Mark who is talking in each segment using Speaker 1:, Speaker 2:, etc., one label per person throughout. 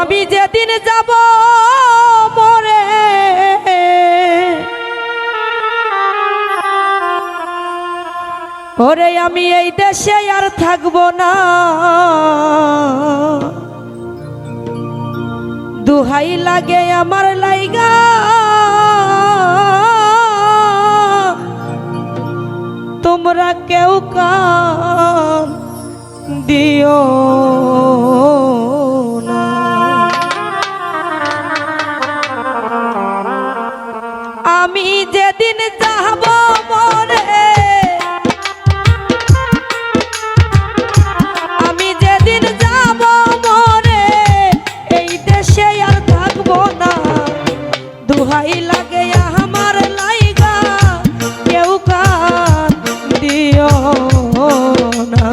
Speaker 1: আমি যেদিন যাব মরে। ওরে আমি এই দেশে আর থাকব না। দুহাই লাগে আমার লাইগা। তোমরা কেউ কাম দিও। আমি যেদিন যাব মরে আমি যেদিন যাব মরে এই দেশে আর থাকব না। দুহাই লাগে আমার লাইগা, কেউ কান দিও না।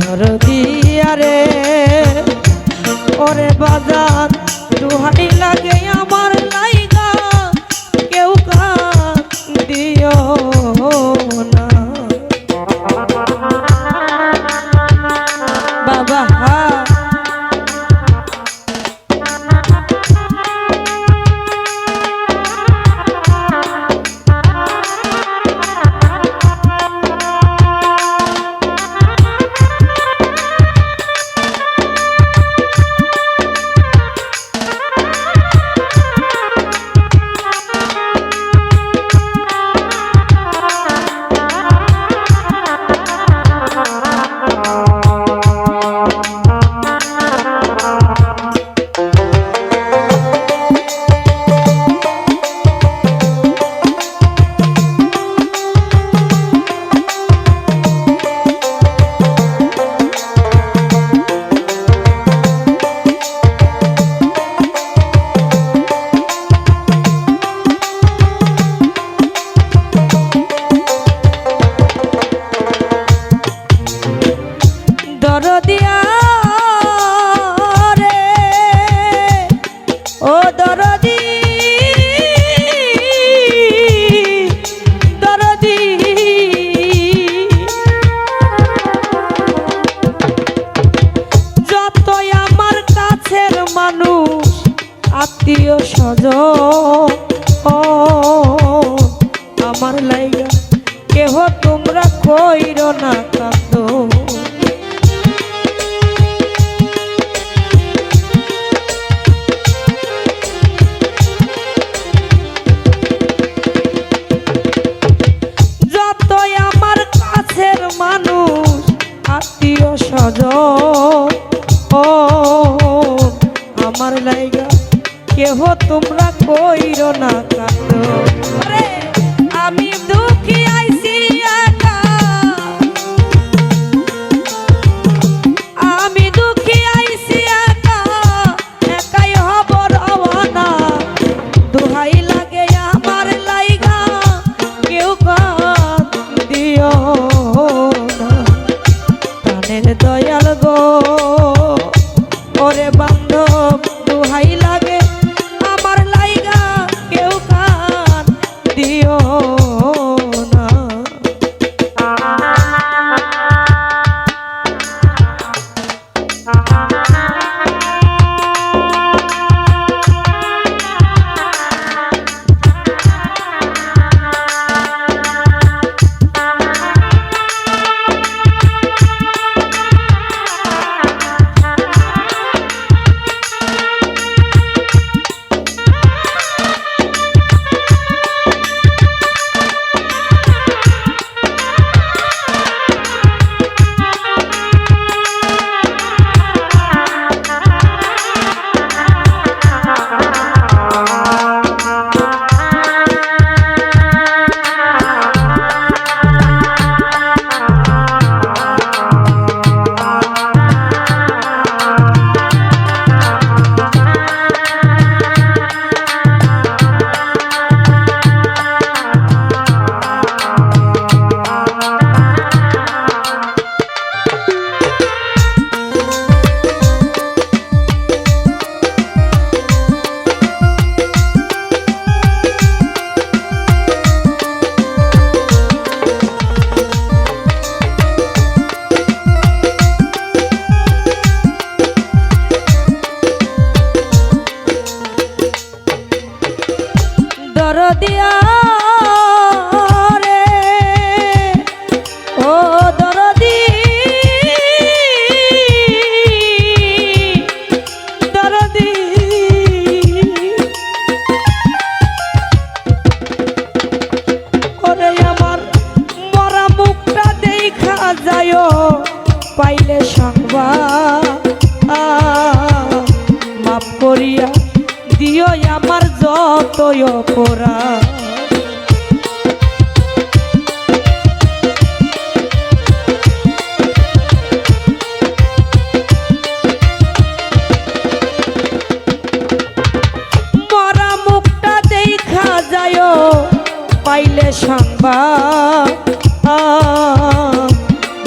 Speaker 1: ধর দিয়ারে ওরে বাজার দুহাই লাগে আত্মীয় স্বজ দিয়া পাপ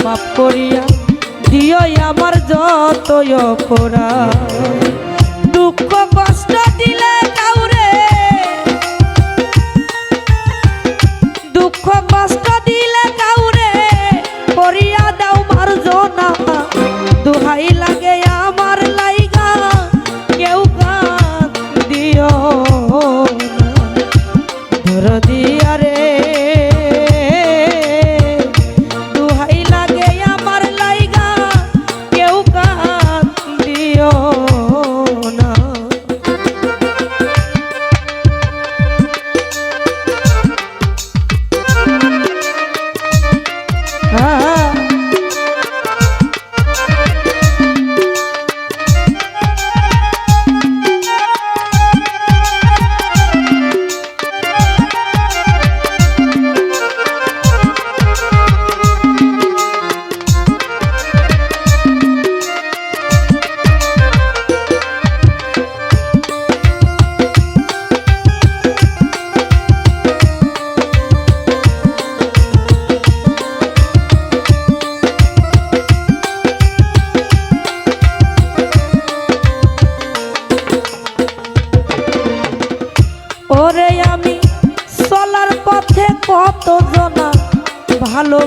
Speaker 1: মাপ করিয়া দিও আমার যতয় অপরাধ।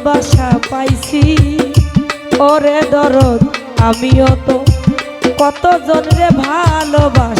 Speaker 1: ভালোবাসা পাইছি। ওরে দরদ আমিও তো কতজন রে ভালোবাসা।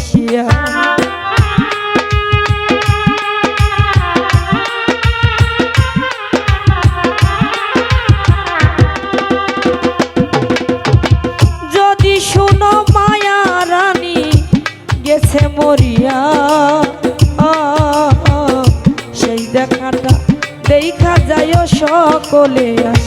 Speaker 1: কোলে আস